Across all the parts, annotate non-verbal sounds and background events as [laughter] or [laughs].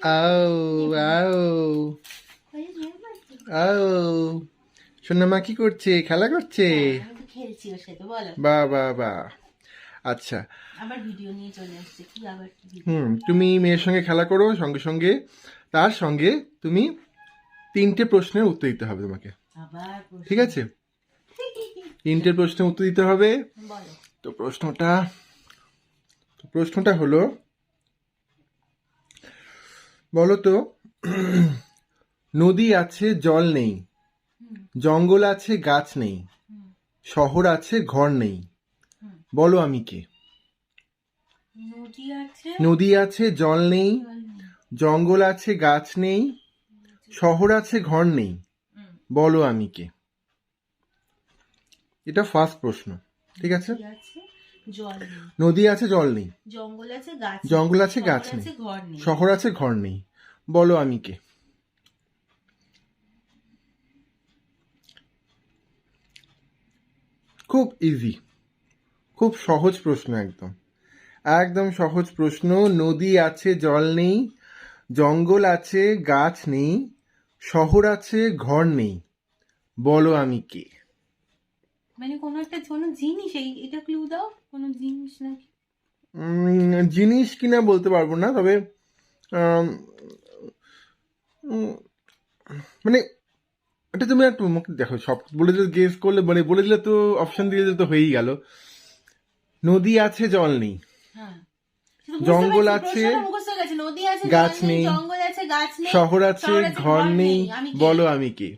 আও আও। আও। সোনামা কি করছে? খেলা করছে? তো খেলছি ওর সাথে বলো। বা বা বা। আচ্ছা। আবার ভিডিও নিয়ে চলে আসছে কি আবার হুম তুমি মেয়ের সঙ্গে খেলা করো সঙ্গে সঙ্গে। তার সঙ্গে তুমি তিনটে প্রশ্নের উত্তর দিতে হবে তোমাকে। ঠিক আছে? তিনটে প্রশ্নের উত্তর দিতে হবে। তো প্রশ্নটা প্রশ্নটা হলো বলো তো নদী আছে জল নেই। জঙ্গল আছে গাছ নেই। শহর আছে ঘর নেই। বলো আমি কে? নদী আছে জল নেই। জঙ্গল আছে গাছ নেই। শহর আছে ঘর নেই। বলো আমি কে? এটা ফার্স্ট প্রশ্ন ঠিক আছে জল নেই। নদী আছে জল নেই। জঙ্গল আছে গাছ জঙ্গল আছে গাছ নেই। ঘর নেই। শহর আছে ঘর নেই। বলো আমি কে? খুব ইজি খুব সহজ প্রশ্ন একদম। একদম সহজ প্রশ্ন। নদী আছে জল নেই। জঙ্গল আছে গাছ নেই। শহর আছে ঘর নেই। বলো আমি কে? মানে কোনো একটা কোনো জিনিস এই এটা ক্লু দাও কোনো জিনিস নাকি? জিনিস কিনা বলতে পারব না তবে মানে এটা তুমি একটু দেখো সব বলে দিলে গেস করলে মানে বলে দিলে তো অপশন দিয়ে দিলে তো হয়েই গেল। নদী আছে জল নেই। হ্যাঁ। নেই, জঙ্গল আছে গাছ নেই শহর আছে ঘর নেই বলো আমি কে?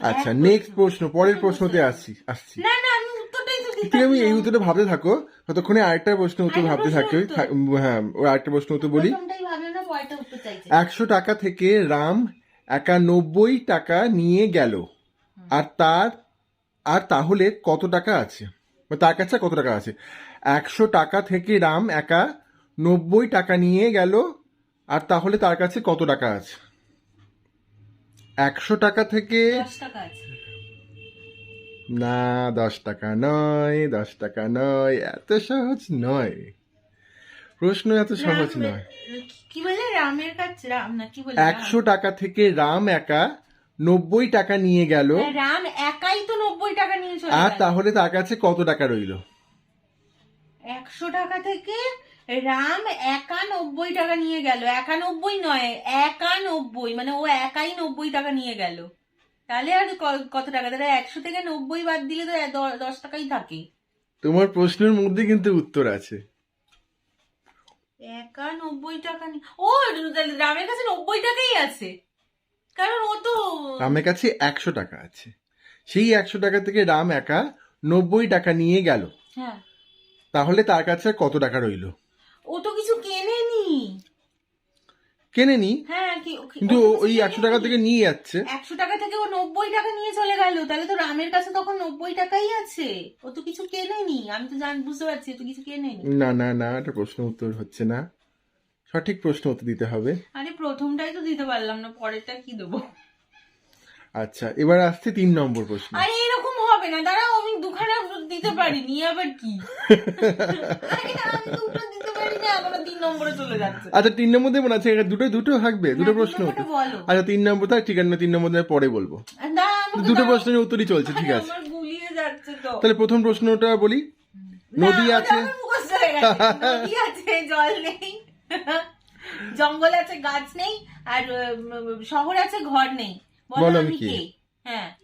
আচ্ছা নেক্সট প্রশ্ন। পরের প্রশ্নতে আসছি আসছি। না না আমি উত্তরটাই তো তুমি এই। উত্তরটা ভাবতে থাকো ততক্ষণে আরেকটা প্রশ্ন উত্তর ভাবতে থাকো হ্যাঁ ওই আরেকটা প্রশ্ন উত্তর বলি। একশো টাকা থেকে রাম একানব্বই টাকা নিয়ে গেল। আর তার আর তাহলে কত টাকা আছে? তার কাছে কত টাকা আছে? একশো টাকা থেকে রাম একা নব্বই টাকা নিয়ে গেল আর তাহলে তার কাছে কত টাকা আছে? একশো টাকা থেকে না দশ টাকা নয় দশ টাকা নয় এত সহজ নয়। প্রশ্ন এত সহজ নয়। কি বলে? রামের কাছে রাম না কি বলে? একশো টাকা থেকে রাম একা নব্বই টাকা নিয়ে গেল। রাম? রাম একাই তো নব্বই টাকা নিয়ে চলে আর তাহলে তার কাছে কত টাকা রইল? একশো টাকা থেকে রাম একানব্বই টাকা নিয়ে গেল। একানব্বই নয় একানব্বই। মানে ও একাই নব্বই টাকা নিয়ে গেল। তাহলে আর কত টাকা? তাহলে একশো থেকে নব্বই বাদ দিলে তো দশ টাকাই থাকে। তোমার প্রশ্নের মধ্যে কিন্তু উত্তর আছে। একানব্বই টাকা ও তাহলে রামের কাছে নব্বই টাকাই আছে। কারণ ও তো রামের কাছে একশো টাকা আছে। সেই একশো টাকা থেকে রাম একা নব্বই টাকা নিয়ে গেল। হ্যাঁ। তাহলে তার কাছে কত টাকা রইল? ও তো কিছু কেনেনি। কেনে নি হ্যাঁ কি কিন্তু ওই একশো টাকা থেকে নিয়ে যাচ্ছে। একশো টাকা থেকে ও নব্বই টাকা নিয়ে চলে গেল। তাহলে তো রামের কাছে তখন নব্বই টাকাই আছে। ও তো কিছু কেনেনি। আমি তো জান বুঝতে পারছি তো কিছু কেনেনি। না না না এটা প্রশ্ন উত্তর হচ্ছে না। সঠিক প্রশ্ন উত্তর দিতে হবে। আরে প্রথমটাই তো দিতে পারলাম না পরেরটা কি দেবো? আচ্ছা এবার আসছে তিন নম্বর প্রশ্ন। আরে এরকম হবে না। দাঁড়াও আমি দুখানা দিতে পারিনি আবার কি? [laughs] দুটো আচ্ছা তিন নম্বর দেবো না আচ্ছা এটা দুটো দুটো থাকবে দুটো প্রশ্ন। আচ্ছা তিন নম্বর থাক ঠিক আছে তিন নম্বর পরে বলব। দুটো প্রশ্নের উত্তরই চলছে ঠিক আছে। তাহলে প্রথম প্রশ্নটা বলি। নদী আছে। হয়ে আছে জল নেই। জঙ্গল আছে গাছ নেই আর শহর আছে ঘর নেই। বলো আমি কে? হ্যাঁ।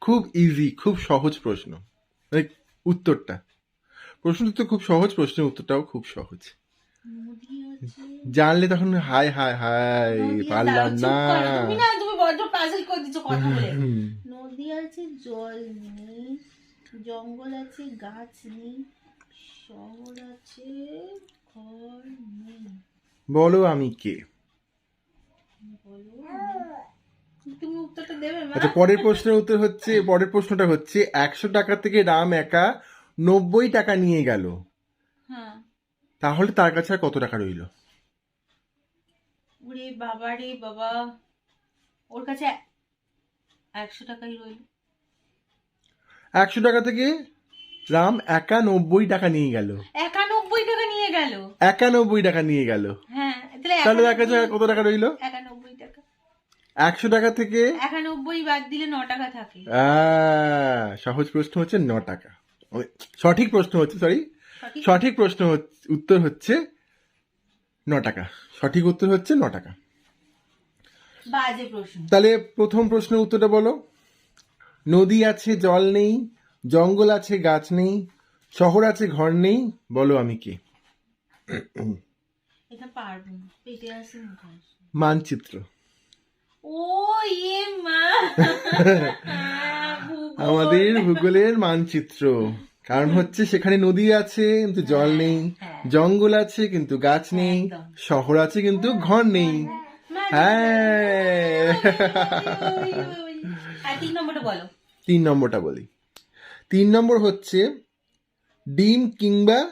খুব ইজি খুব সহজ প্রশ্ন। মানে উত্তরটা। প্রশ্নটা তো খুব সহজ প্রশ্নের উত্তরটাও খুব সহজ। জানলে তখন হাই হাই হাই পারলাম না। তুমি বড্ড পাজল করে দিচ্ছ কথা বলে। নদী আছে জল নেই জঙ্গল আছে গাছ নেই শহর আছে ঘর নেই। বলো আমি কে? বলো উত্তরটা দেবে আচ্ছা পরের প্রশ্নের উত্তর হচ্ছে পরের প্রশ্নটা হচ্ছে একশো টাকা থেকে রাম একা নব্বই টাকা নিয়ে গেল। হ্যাঁ। তাহলে তার কাছে আর কত টাকা রইল? ওরে বাবা রে বাবা। ওর কাছে একশো টাকাই রইল। একশো টাকা থেকে রাম একা নব্বই টাকা নিয়ে গেল। একানব্বই টাকা নিয়ে গেল? একানব্বই টাকা নিয়ে গেল। হ্যাঁ তাহলে দেখা যায় কত টাকা রইল? একানব্বই টাকা। একশো টাকা থেকে একানব্বই বাদ দিলে ন টাকা থাকে। সহজ প্রশ্ন হচ্ছে ন টাকা। সঠিক প্রশ্ন হচ্ছে সরি সঠিক? প্রশ্ন উত্তর হচ্ছে ন টাকা। সঠিক উত্তর হচ্ছে ন টাকা। বাজে প্রশ্ন। তাহলে প্রথম প্রশ্নের উত্তরটা বলো। নদী আছে জল নেই জঙ্গল আছে গাছ নেই শহর আছে ঘর নেই বলো আমি কে? এটা পারব পেটে আসে মানচিত্র। ও মা [laughs] আমাদের ভূগোলের মানচিত্র। কারণ হচ্ছে সেখানে নদী আছে কিন্তু জল নেই। হ্যাঁ। জঙ্গল আছে কিন্তু গাছ নেই। শহর আছে কিন্তু ঘর নেই। হ্যাঁ তিন নম্বরটা বলো। তিন নম্বরটা বলি। তিন নম্বর হচ্ছে ডিম কিংবা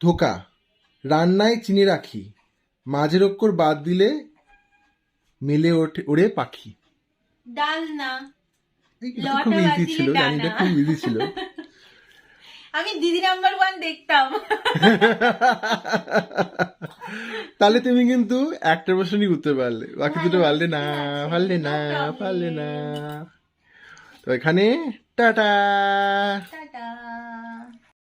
ধোকা। রান্নায় চিনি রাখি। মাঝের অক্ষর বাদ দিলে মেলে ওঠে ওড়ে পাখি। ডাল না খুব ইজি ছিল খুব ইজি ছিল। আমি দিদি নাম্বার ওয়ান দেখতাম। [laughs] তাহলে তুমি কিন্তু একটা প্রশ্নই উঠতে পারলে। বাকি দুটো পারলে না পারলে না পারলে না। তো এখানে টাটা। টাটা।